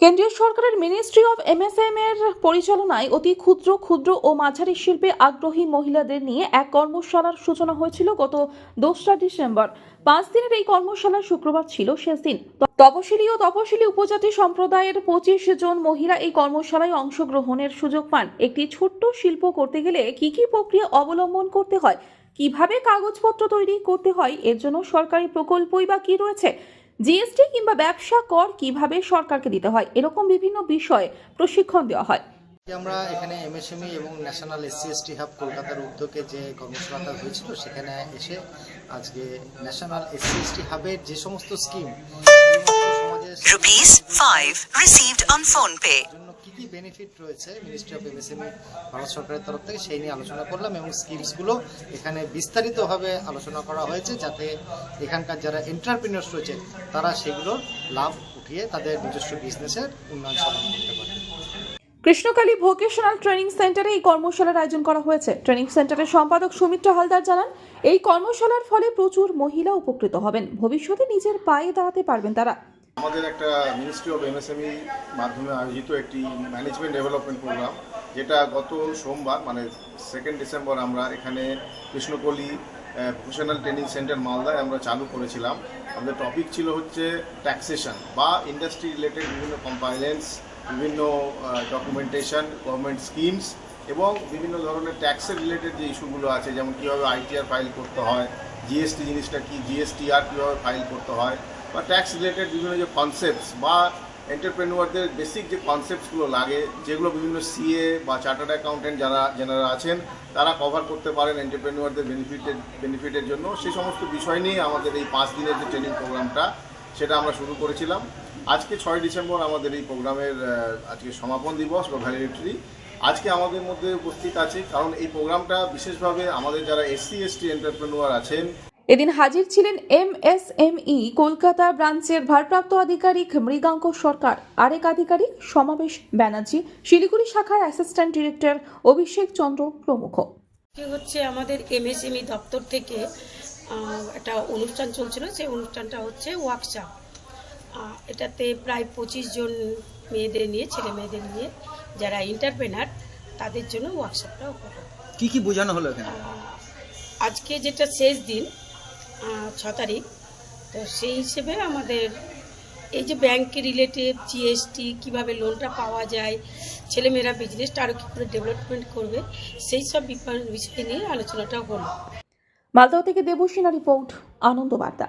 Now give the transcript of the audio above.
কেন্দ্রীয় সরকারের ministry of MSM এর পরিচালনায় অতি ক্ষুদ্র ক্ষুদ্র ও মাঝারি শিল্পে আগ্রহী মহিলাদের নিয়ে এক কর্মশালার সূচনা হয়েছিল গত দোসরা ডিসেম্বর। পাঁচ দিনের এই কর্মশালা শুক্রবার ছিল শেষ দিন। তপশিলি ও তপশিলি উপজাতি সম্প্রদায়ের পঁচিশ জন মহিলা এই কর্মশালায় অংশগ্রহণের সুযোগ পান। একটি ছোট্ট শিল্প করতে গেলে কি কি প্রক্রিয়া অবলম্বন করতে হয়? কীভাবে কাগজপত্র তৈরি করতে হয়? এর জন্য সরকারি প্রকল্পই বা কি রয়েছে? জিএসটি কিংবা ব্যবসা কর কীভাবে সরকারকে দিতে হয় এরকম বিভিন্ন বিষয়ে প্রশিক্ষণ দেওয়া হয় আমরা এখানে এমএসএমই এবং ন্যাশনাল এসসি এসটি হাব কলকাতার উদ্যোগে যে কর্মশালাটা হয়েছিল সেখানে এসে আজকে ন্যাশনাল এসসি এসটি হাবের যে সমস্ত scheme 5 received on phone pay. জন্য কি বেনিফিট রয়েছে মিনিস্ট্রি অফ এমএসএমই ভারত সরকারের তরফ থেকে সেই নিয়ে আলোচনা করলাম এবং স্কিমসগুলো এখানে বিস্তারিতভাবে আলোচনা করা হয়েছে যাতে এখানকার যারা এন্টারপ্রিনার্স রয়েছে, তারা সেগুলোর লাভ উঠিয়ে তাদের নিজস্ব বিজনেসের উন্নয়ন সাধন করতে পারে। কৃষ্ণকালী ভোকেশনাল ট্রেনিং সেন্টারে এই কর্মশালার আয়োজন করা হয়েছে। ট্রেনিং সেন্টারের সম্পাদক সুমিত্রা হালদার জানান, এই কর্মশালার ফলে প্রচুর মহিলা উপকৃত হবেন। ভবিষ্যতে নিজের পায়ে দাঁড়াতে পারবেন তারা। আমাদের একটা মিনিস্ট্রি অফ এমএসএমই মাধ্যমে আয়োজিত একটি ম্যানেজমেন্ট ডেভেলপমেন্ট প্রোগ্রাম যেটা গত সোমবার মানে সেকেন্ড ডিসেম্বর আমরা এখানে কৃষ্ণকলি ভোকেশনাল ট্রেনিং সেন্টার মালদায় আমরা চালু করেছিলাম। আমাদের টপিক ছিল হচ্ছে ট্যাক্সেশন বা ইন্ডাস্ট্রি রিলেটেড বিভিন্ন কম্পাইলেন্স বিভিন্ন ডকুমেন্টেশন গভর্নমেন্ট স্কিমস এবং বিভিন্ন ধরনের ট্যাক্সের রিলেটেড যে ইস্যুগুলো আছে, যেমন কীভাবে আইটিআর ফাইল করতে হয় জিএসটি জিনিসটা কি? জিএসটি আর কীভাবে ফাইল করতে হয়? বা ট্যাক্স রিলেটেড বিভিন্ন যে কনসেপ্টস বা এন্টারপ্রেনুয়ারদের বেসিক যে কনসেপ্টসগুলো লাগে, যেগুলো বিভিন্ন সিএ বা চার্টার্ড অ্যাকাউন্টেন্ট যারা যারা আছেন, তারা কভার করতে পারেন এন্টারপ্রেনুয়ারদের বেনিফিটের বেনিফিটের জন্য। সেই সমস্ত বিষয় নিয়ে আমাদের এই পাঁচ দিনের যে ট্রেনিং প্রোগ্রামটা সেটা আমরা শুরু করেছিলাম। আজকে ছয় ডিসেম্বর আমাদের এই প্রোগ্রামের আজকে সমাপন দিবস বা ভ্যালিডিটি আজকে আমাদের মধ্যে উপস্থিত আছে কারণ এই প্রোগ্রামটা বিশেষভাবে আমাদের যারা এসসি এসটি এন্টারপ্রেনুয়ার আছেন। এদিন হাজির ছিলেন M S M E Kolkata ব্রাঞ্চের ভারপ্রাপ্ত আধিকারিক মৃগাঙ্ক সরকার আরেক আধিকারিক সমাবেশ ব্যানার্জি শিলিগুড়ি শাখার অ্যাসিস্ট্যান্ট ডিরেক্টর অভিষেক চন্দ্র প্রমুখ। হচ্ছে আমাদের এমএসএমই দপ্তর থেকে একটা অনুষ্ঠান চলছিল সেই অনুষ্ঠানটা হচ্ছে ওয়ার্কশপ এটাতে প্রায় পঁচিশ জন মেয়েদের নিয়ে ছেলে মেয়েদের নিয়ে যারা ইন্টারপ্রেনার তাদের জন্য ওয়ার্কশপটা হলো কি কি বোঝানো হলো এখানে? আজকে যেটা শেষ দিন ছ তারিখ তো সেই হিসেবে আমাদের এই যে ব্যাংক রিলেটেড জিএসটি কীভাবে লোনটা পাওয়া যায় ছেলেমেয়েরা বিজনেসটা আরও কী করে ডেভেলপমেন্ট করবে সেই সব বিষয় নিয়ে আলোচনাটা হলো। মালদহ থেকে দেবসিনা রিপোর্ট আনন্দ বার্তা